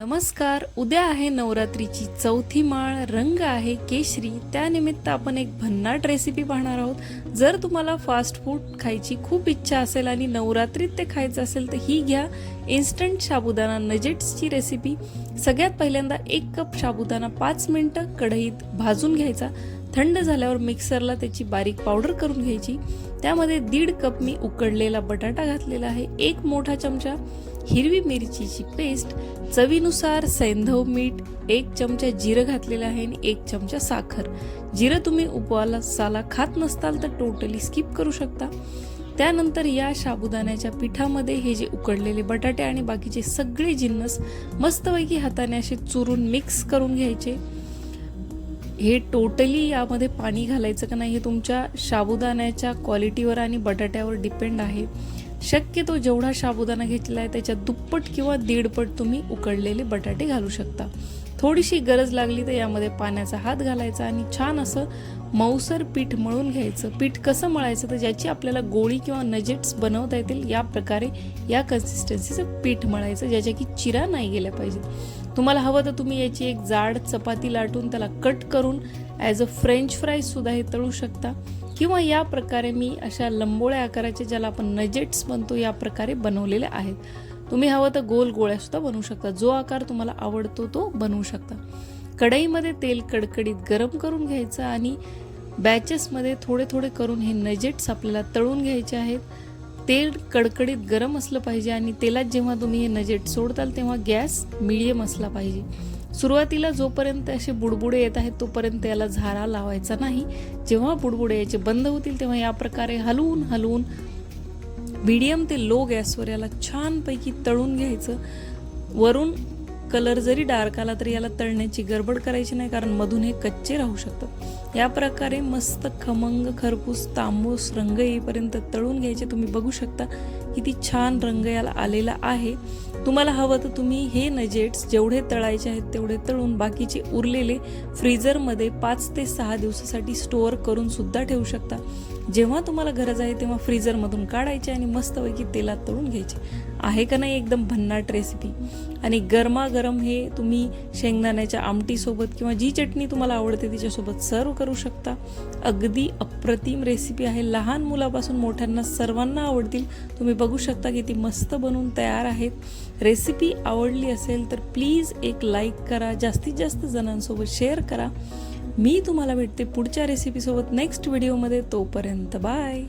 नमस्कार उद्या आहे नवरात्रीची चौथी माळ रंग आहे केशरी. त्यानिमित्त आपण एक भन्नाट रेसिपी पाहणार आहोत. जर तुम्हाला फास्ट फूड खायची खूप इच्छा असेल आणि नवरात्रीत ते खायचं असेल तर ही घ्या. इन्स्टंट साबुदाणा नजेट्सची रेसिपी सगळ्यात पहिल्यांदा एक कप साबुदाणा पाच मिनटं कढईत भाजून घ्यायचा. थंड झाल्यावर मिक्सरला त्याची बारीक पावडर करून घ्यायची. त्यामध्ये दीड कप मी उकडलेला बटाटा घातलेला आहे. एक मोठा चमचा हिरवी मिरचीची पेस्ट चवीनुसार सैंधव मीठ एक चमचा जिरं घातलेलं आहे आणि एक चमचा साखर. जिरं तुम्ही उपवासाला खात नसताल तर टोटली स्किप करू शकता. त्यानंतर या साबुदाण्याच्या पिठामध्ये हे जे उकडलेले बटाटे आणि बाकीचे सगळे जिन्नस मस्तपैकी हाताने असे चुरून मिक्स करून घ्यायचे. हे टोटली यामध्ये पाणी घालायचं का नाही हे तुमच्या साबुदाण्याच्या क्वालिटीवर आणि बटाट्यावर डिपेंड आहे. शक्यतो जेवढा साबुदाणा घेतला आहे त्याच्या दुप्पट किंवा दीडपट तुम्ही उकडलेले बटाटे घालू शकता. थोडीशी गरज लागली तर यामध्ये पाण्याचा हात घालायचा आणि छान असं मऊसर पीठ मळून घ्यायचं. पीठ कसं मळायचं तर ज्याची आपल्याला गोळी किंवा नजेट्स बनवता येतील या प्रकारे या कन्सिस्टन्सीचं पीठ मळायचं ज्याच्या की चिरा नाही गेल्या पाहिजेत. तुम्हाला हवं तर तुम्ही याची एक जाड चपाती लाटून त्याला कट करून ॲज अ फ्रेंच फ्राईजसुद्धा हे तळू शकता. किंवा या प्रकारे मी अशा लंबोळ्या आकाराचे ज्याला आपण नजेट्स बनतो या प्रकारे बनवलेले आहेत. तुम्ही हवं तर गोल गोळ्या सुद्धा बनवू शकता. जो आकार तुम्हाला आवडतो तो बनवू शकता. कढईमध्ये तेल कडकडीत गरम करून घ्यायचं आणि बॅचेसमध्ये थोडे थोडे करून हे नजेट्स आपल्याला तळून घ्यायचे आहेत. तेल कडकडीत गरम असलं पाहिजे आणि तेलात जेव्हा तुम्ही हे नजेट सोडताल तेव्हा गॅस मिडियम असला पाहिजे. सुरुवातीला जोपर्यंत असे बुडबुडे येत आहेत तोपर्यंत याला झारा लावायचा नाही. जेव्हा बुडबुडे याचे बंद होतील तेव्हा या प्रकारे हलवून हलवून मिडियम ते लो गॅसवर याला छानपैकी तळून घ्यायचं. वरून कलर जरी डार्क आला तरी याला तळण्याची गडबड करायची नाही कारण मधून हे कच्चे राहू शकतात. या प्रकारे मस्त खमंग खरपूस तांबूस रंग येईपर्यंत तळून घ्यायचे. तुम्ही बघू शकता किती छान रंग याला आलेला आहे. तुम्हाला हवं तर तुम्ही हे नजेट्स जेवढे तळायचे आहेत तेवढे तळून बाकीचे उरलेले फ्रीझरमध्ये पाच ते सहा दिवसासाठी स्टोअर करून सुद्धा ठेवू शकता. जेव्हा तुम्हाला गरज आहे तेव्हा फ्रीजरमधून काढायचे आणि मस्तपैकी तेलात तळून घ्यायचे. आहे का नाही एकदम भन्नाट रेसिपी आणि गरमागरम हे तुम्ही शेंगदाण्याच्या आमटीसोबत किंवा जी चटणी तुम्हाला आवडते तिच्यासोबत सर्व करू शकता. अगदी अप्रतिम रेसिपी आहे. लहान मुलापासून मोठ्यांना सर्वांना आवडतील. तुम्ही बघू शकता की ती मस्त बनवून तयार आहेत. रेसिपी आवडली असेल तर प्लीज एक लाईक करा. जास्तीत जास्त जणांसोबत शेअर करा. मी तुम्हाला भेटते पुढच्या रेसिपीसोबत नेक्स्ट व्हिडिओमध्ये तोपर्यंत बाय